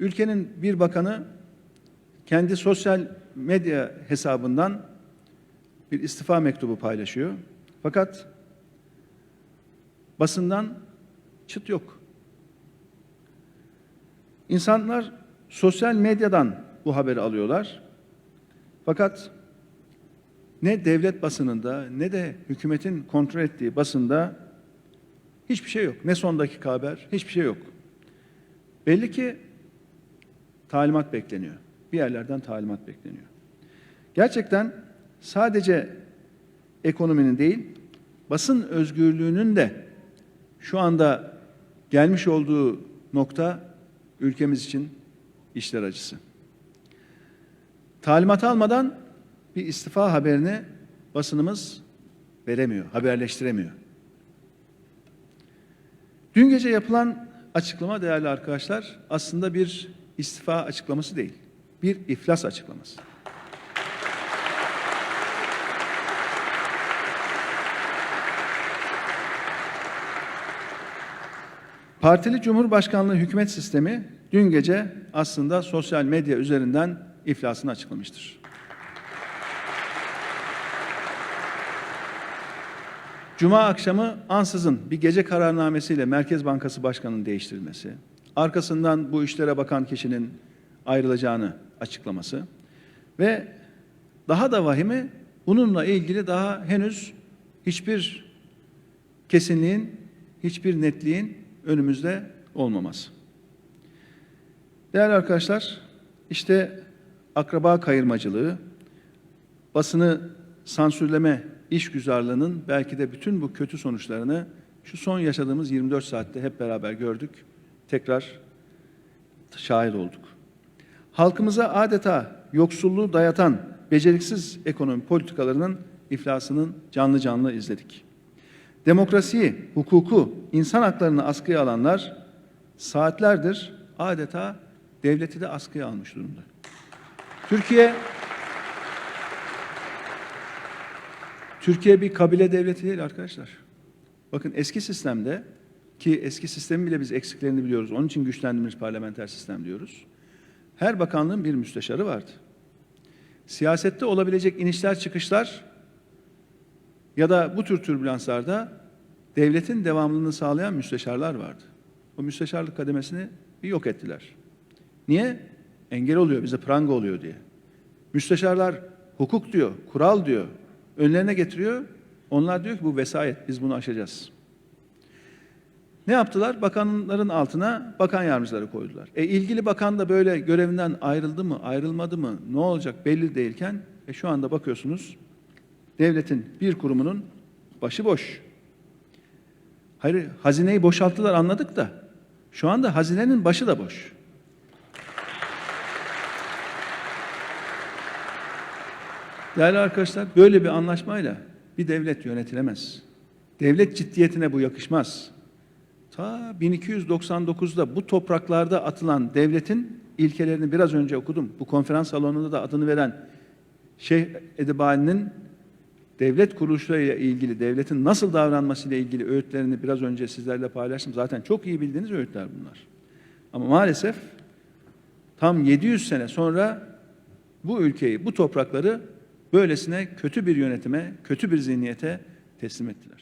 ülkenin bir bakanı kendi sosyal medya hesabından bir istifa mektubu paylaşıyor. Fakat basından çıt yok. İnsanlar sosyal medyadan bu haberi alıyorlar. Fakat ne devlet basınında ne de hükümetin kontrol ettiği basında hiçbir şey yok. Ne son dakika haber, hiçbir şey yok. Belli ki talimat bekleniyor. Bir yerlerden talimat bekleniyor. Gerçekten sadece ekonominin değil, basın özgürlüğünün de şu anda gelmiş olduğu nokta ülkemiz için işler acısı. Talimat almadan bir istifa haberini basınımız veremiyor, haberleştiremiyor. Dün gece yapılan açıklama değerli arkadaşlar aslında bir istifa açıklaması değil, bir iflas açıklaması. Partili Cumhurbaşkanlığı hükümet sistemi dün gece aslında sosyal medya üzerinden iflasını açıklamıştır. Cuma akşamı ansızın bir gece kararnamesiyle Merkez Bankası Başkanı'nın değiştirilmesi, arkasından bu işlere bakan kişinin ayrılacağını açıklaması ve daha da vahimi bununla ilgili daha henüz hiçbir kesinliğin, hiçbir netliğin önümüzde olmaması. Değerli arkadaşlar, işte akraba kayırmacılığı, basını sansürleme işgüzarlığının belki de bütün bu kötü sonuçlarını şu son yaşadığımız 24 saatte hep beraber gördük. Tekrar şahit olduk. Halkımıza adeta yoksulluğu dayatan beceriksiz ekonomi politikalarının iflasının canlı canlı izledik. Demokrasiyi, hukuku, insan haklarını askıya alanlar saatlerdir adeta devleti de askıya almış durumda. Türkiye Türkiye bir kabile devleti değil arkadaşlar. Bakın eski sistemde ki eski sistemin bile biz eksiklerini biliyoruz. Onun için güçlendirilmiş parlamenter sistem diyoruz. Her bakanlığın bir müsteşarı vardı. Siyasette olabilecek inişler çıkışlar ya da bu tür türbülanslarda devletin devamlılığını sağlayan müsteşarlar vardı. O müsteşarlık kademesini bir yok ettiler. Niye? Engel oluyor, bize pranga oluyor diye. Müsteşarlar hukuk diyor, kural diyor, önlerine getiriyor. Onlar diyor ki bu vesayet, biz bunu aşacağız. Ne yaptılar? Bakanların altına bakan yardımcıları koydular. E ilgili bakan da böyle görevinden ayrıldı mı, ayrılmadı mı, ne olacak belli değilken e şu anda bakıyorsunuz devletin bir kurumunun başı boş. Hayır, hazineyi boşalttılar anladık da şu anda hazinenin başı da boş. Değerli arkadaşlar, böyle bir anlaşmayla bir devlet yönetilemez. Devlet ciddiyetine bu yakışmaz. Ta 1299'da bu topraklarda atılan devletin ilkelerini biraz önce okudum. Bu konferans salonunda da adını veren Şeyh Edebali'nin devlet kuruluşlarıyla ilgili, devletin nasıl davranmasıyla ilgili öğütlerini biraz önce sizlerle paylaştım. Zaten çok iyi bildiğiniz öğütler bunlar. Ama maalesef tam 700 sene sonra bu ülkeyi, bu toprakları böylesine kötü bir yönetime, kötü bir zihniyete teslim ettiler.